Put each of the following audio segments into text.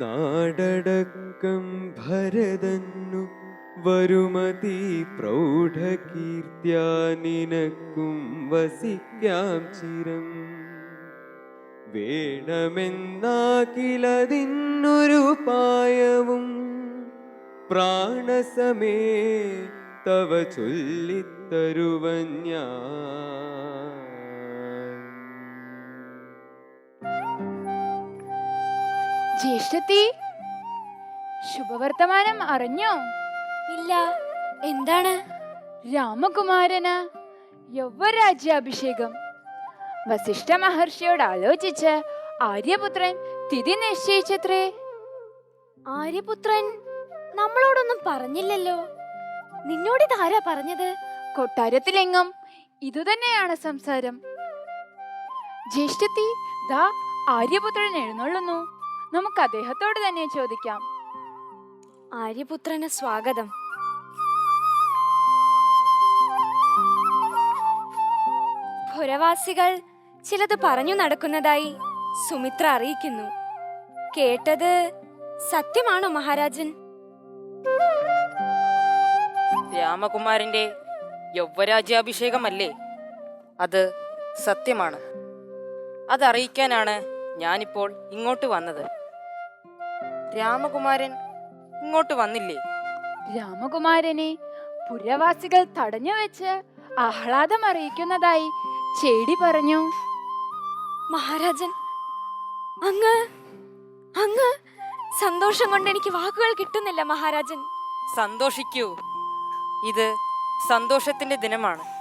നാടടക്കം ഭരതന്നു വരുമതി പ്രൗഢകീർത്തിയാ നിനക്കും വസിക്കാം ചിരം. വേണമെന്നാകിലതിന്നൊരു പായവും പ്രാണസമേ തവ ചൊല്ലിത്തരുവൻ ജ്യേഷ്ഠത്തി ശുഭവർത്തമാനം അറിഞ്ഞോ? ഇല്ല. എന്താണ്? രാമകുമാരന് യൗവരാജ്യാഭിഷേകം. വസിഷ്ഠ മഹർഷിയോട് ആലോചിച്ച് ആര്യപുത്രൻ തിഥി നിശ്ചയിച്ചത്രേ? ആര്യപുത്രൻ നമ്മളോടൊന്നും പറഞ്ഞില്ലല്ലോ. നിന്നോട് ഇതാരാ പറഞ്ഞത്? കൊട്ടാരത്തിലെങ്ങും ഇതുതന്നെയാണ് സംസാരം. ജ്യേഷ്ഠത്തി ദാ ആര്യപുത്രൻ എഴുന്നള്ളുന്നു. നമുക്ക് അദ്ദേഹത്തോട് തന്നെ ചോദിക്കാം. ആര്യപുത്രന് സ്വാഗതം. പുരവാസികൾ ചിലത് പറഞ്ഞു നടക്കുന്നതായി സുമിത്ര അറിയിക്കുന്നു. കേട്ടത് സത്യമാണോ മഹാരാജൻ? രാമകുമാരന്റെ യൗവരാജ്യാഭിഷേകമല്ലേ അത് സത്യമാണ്. അതറിയിക്കാനാണ് ഞാനിപ്പോൾ ഇങ്ങോട്ട് വന്നത്. രാമകുമാരൻ ഇങ്ങോട്ട് വന്നില്ലേ? രാമകുമാരനെ പുരവാസികൾ തടഞ്ഞു വെച്ച് ആഹ്ലാദം അറിയിക്കുന്നതായി ചേടി പറഞ്ഞു. മഹാരാജൻ അങ്ങ് അങ്ങ്. സന്തോഷം കൊണ്ട് എനിക്ക് വാക്കുകൾ കിട്ടുന്നില്ല മഹാരാജൻ. സന്തോഷിക്കൂ. ഇത് സന്തോഷത്തിന്റെ ദിനമാണ്.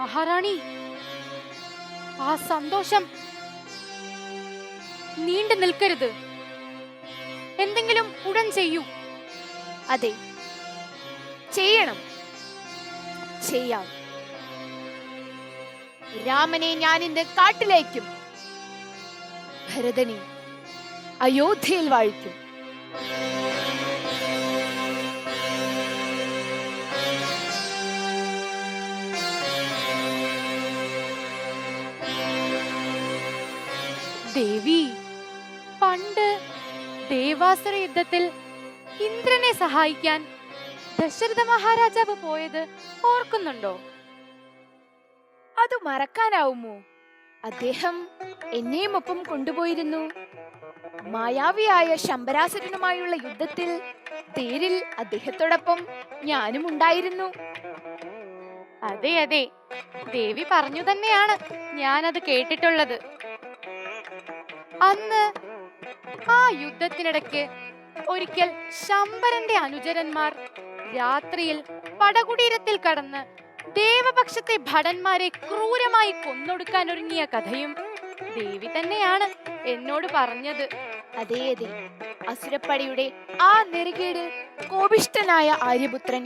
മഹാറാണി ആ സന്തോഷം നീണ്ടു നിൽക്കരുത്. എന്തെങ്കിലും ഉടൻ ചെയ്യൂ. അതെ. ചെയ്യണം. ചെയ്യാം. രാമനെ ഞാൻ ഇന്ന് കാട്ടിലേക്കും. ഭരതനെ അയോധ്യയിൽ വാഴിക്കും. ദേവി. പണ്ട് ദേവാസുര യുദ്ധത്തിൽ ഇന്ദ്രനെ സഹായിക്കാൻ ദശരഥ മഹാരാജാവ് പോയത് ഓർക്കുന്നുണ്ടോ? അത് മറക്കാനാവുമോ? അദ്ദേഹം എന്നെയും ഒപ്പം കൊണ്ടുപോയിരുന്നു. മായാവിയായ ശമ്പരാസുരനുമായുള്ള യുദ്ധത്തിൽ തേരിൽ അദ്ദേഹത്തോടൊപ്പം ഞാനും ഉണ്ടായിരുന്നു. അതെ അതെ. ദേവി പറഞ്ഞു തന്നെയാണ് ഞാനത് കേട്ടിട്ടുള്ളത്. അന്ന് ആ യുദ്ധത്തിനിടയ്ക്ക് ഒരിക്കൽ ശമ്പരന്റെ അനുചരന്മാർ രാത്രിയിൽ പടകുടീരത്തിൽ കടന്ന് ദേവപക്ഷത്തെ ഭടന്മാരെ ക്രൂരമായി കൊന്നൊടുക്കാൻ ഒരുങ്ങിയ കഥയും ദേവി തന്നെയാണ് എന്നോട് പറഞ്ഞത്. അതെ അതെ അസുരപ്പടിയുടെ ആ നെറുകേടിൽ കോപിഷ്ടനായ ആര്യപുത്രൻ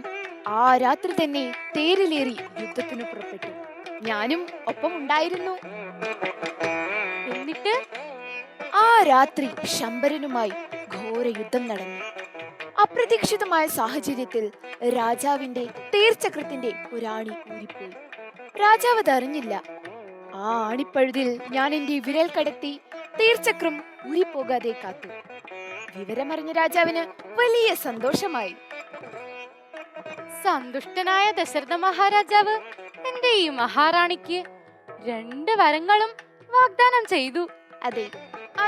ആ രാത്രി തന്നെ തേരിലേറി യുദ്ധത്തിന് പുറപ്പെട്ടു. ഞാനും ഒപ്പം ഉണ്ടായിരുന്നു എന്നിട്ട് ആ രാത്രി ശമ്പരനുമായി ഘോര യുദ്ധം നടന്നു. അപ്രതീക്ഷിതമായ സാഹചര്യത്തിൽ രാജാവിന്റെ തേർച്ചക്രത്തിന്റെ ഒരാണി ഊരിപ്പോയി. രാജാവ് അതറിഞ്ഞില്ല ആ ആണിപ്പഴുതിൽ ഞാൻ എന്റെ വിരൽ കടത്തി തീർച്ചക്രം ഊരിപ്പോകാതെ കാത്തു. വിവരമറിഞ്ഞ രാജാവിന് വലിയ സന്തോഷമായി. സന്തുഷ്ടനായ ദശരഥ മഹാരാജാവ് എന്റെ ഈ മഹാറാണിക്ക് രണ്ട് വരങ്ങളും വാഗ്ദാനം ചെയ്തു. അതെ.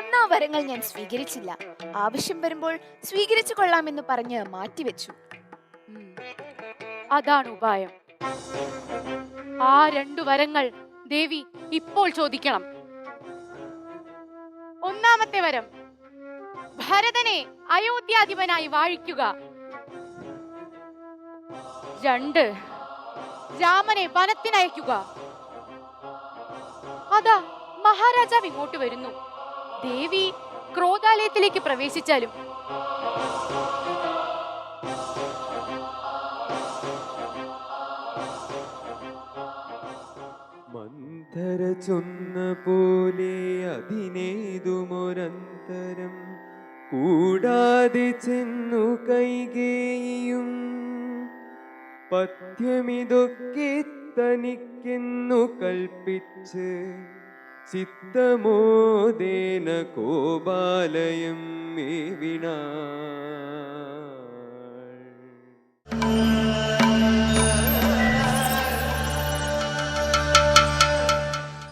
അന്ന് വരങ്ങൾ ഞാൻ സ്വീകരിച്ചില്ല. ആവശ്യം വരുമ്പോൾ സ്വീകരിച്ചു കൊള്ളാമെന്ന് പറഞ്ഞ് മാറ്റിവെച്ചു. അതാണ് ഉപായം. ആ രണ്ടു വരങ്ങൾ ദേവി ഇപ്പോൾ ചോദിക്കണം. ഒന്നാമത്തെ വരം. ഭരതനെ അയോധ്യാധിപനായി വാഴിക്കുക. രണ്ട്. രാമനെ വനത്തിനയക്കുക. അതാ മഹാരാജാവ് ഇങ്ങോട്ട് വരുന്നു. ദേവി ക്രോധാലയത്തിലേക്ക് പ്രവേശിച്ചാലും. ചൊന്ന പോലെ അതിനേതുമൊരന്തരം കൂടാതെ ചെന്നു കൈകേയും. പഥ്യമിതൊക്കെ തനിക്കെന്നു കൽപ്പിച്ച് സിദ്ധമോദേന കോപാലയം മേ വിണ